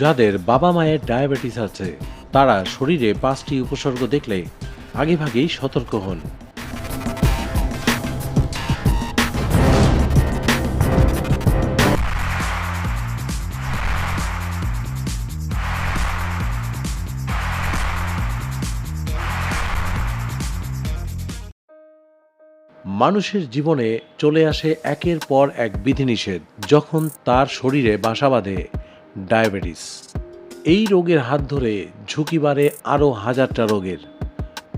যাদের বাবা মায়ের ডায়াবেটিস আছে, তারা শরীরে পাঁচটি উপসর্গ দেখলে আগেভাগেই সতর্ক হন। মানুষের জীবনে চলে আসে একের পর এক বিধিনিষেধ, যখন তার শরীরে বাসা বাঁধে। ডায়াবেটিস। এই রোগের হাত ধরে ঝুঁকি বাড়ে আরও হাজারটা রোগের।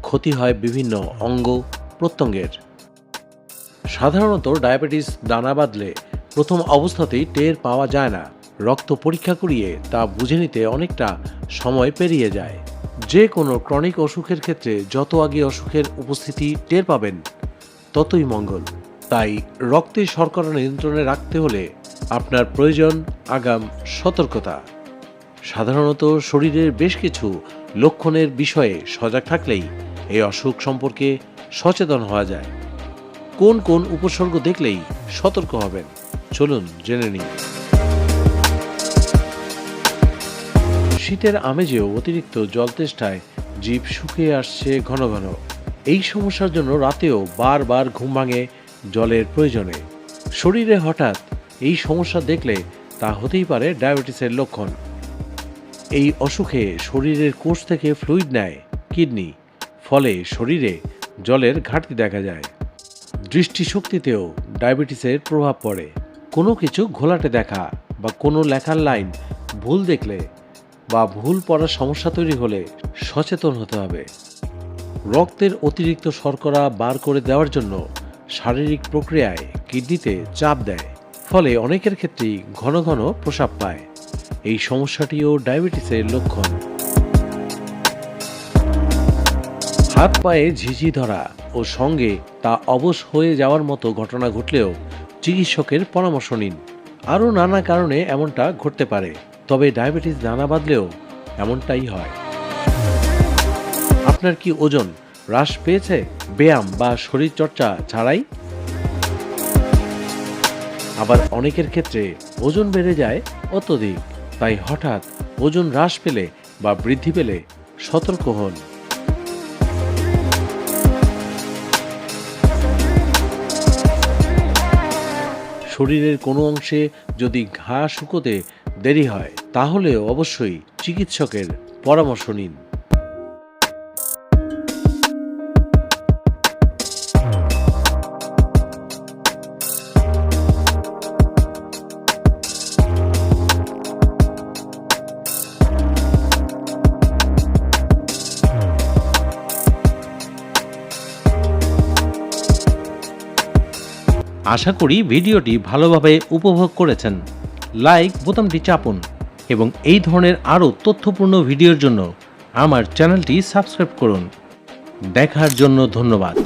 ক্ষতি হয় বিভিন্ন অঙ্গ প্রত্যঙ্গের। সাধারণত ডায়াবেটিস দানা বাঁধলে প্রথম অবস্থাতেই টের পাওয়া যায় না। রক্ত পরীক্ষা করিয়ে তা বুঝে নিতে অনেকটা সময় পেরিয়ে যায়। যে কোনো ক্রনিক অসুখের ক্ষেত্রে যত আগে অসুখের উপস্থিতি টের পাবেন, ততই মঙ্গল। তাই রক্তে শর্করা নিয়ন্ত্রণে রাখতে হলে আপনার প্রয়োজন আগাম সতর্কতা। সাধারণত শরীরের বেশ কিছু লক্ষণের বিষয়ে সজাগ থাকলেই এই অসুখ সম্পর্কে সচেতন হওয়া যায়। কোন কোন উপসর্গ দেখলেই সতর্ক হবেন, চলুন জেনে নিই। শীতের আমেজেও অতিরিক্ত জল তেষ্টায় জীব শুকিয়ে আসছে ঘন ঘন। এই সমস্যার জন্য রাতেও বারবার ঘুম ভাঙে জলের প্রয়োজনে। শরীরে হঠাৎ এই সমস্যা দেখলে তা হতেই পারে ডায়াবেটিসের লক্ষণ। এই অসুখে শরীরের কোষ থেকে ফ্লুইড নেয় কিডনি, ফলে শরীরে জলের ঘাটতি দেখা যায়। দৃষ্টিশক্তিতেও ডায়াবেটিসের প্রভাব পড়ে। কোনো কিছু ঘোলাটে দেখা বা কোনো লেখার লাইন ভুল দেখলে বা ভুল পড়ার সমস্যা তৈরি হলে সচেতন হতে হবে। রক্তের অতিরিক্ত শর্করা বার করে দেওয়ার জন্য শারীরিক প্রক্রিয়ায় কিডনিতে চাপ দেয়, ফলে অনেকের ক্ষেত্রেই ঘন ঘন প্রসাব পায়। এই সমস্যাটিও ডায়াবেটিসের লক্ষণ। হাত পায়ে ঝিঝি ধরা ও সঙ্গে তা অবশ হয়ে যাওয়ার মতো ঘটনা ঘটলেও চিকিৎসকের পরামর্শ নিন। আরও নানা কারণে এমনটা ঘটতে পারে, তবে ডায়াবেটিস দানা বাঁধলেও এমনটাই হয়। আপনার কি ওজন হ্রাস পেয়েছে? ব্যায়াম বা শরীর চর্চা ছাড়াই? আবার অনেকের ক্ষেত্রে ওজন বেড়ে যায় অত্যধিক, তাই হঠাৎ ওজন হ্রাস পেলে বা বৃদ্ধি পেলে সতর্ক হন। শরীরের কোনো অংশে যদি ঘা শুকোতে দেরি হয়, তাহলে অবশ্যই চিকিৎসকের পরামর্শ নিন। আশা করি ভিডিওটি ভালোভাবে উপভোগ করেছেন। লাইক বোতামটি চাপুন এবং এই ধরনের আরও তথ্যপূর্ণ ভিডিওর জন্য আমার চ্যানেলটি সাবস্ক্রাইব করুন। দেখার জন্য ধন্যবাদ।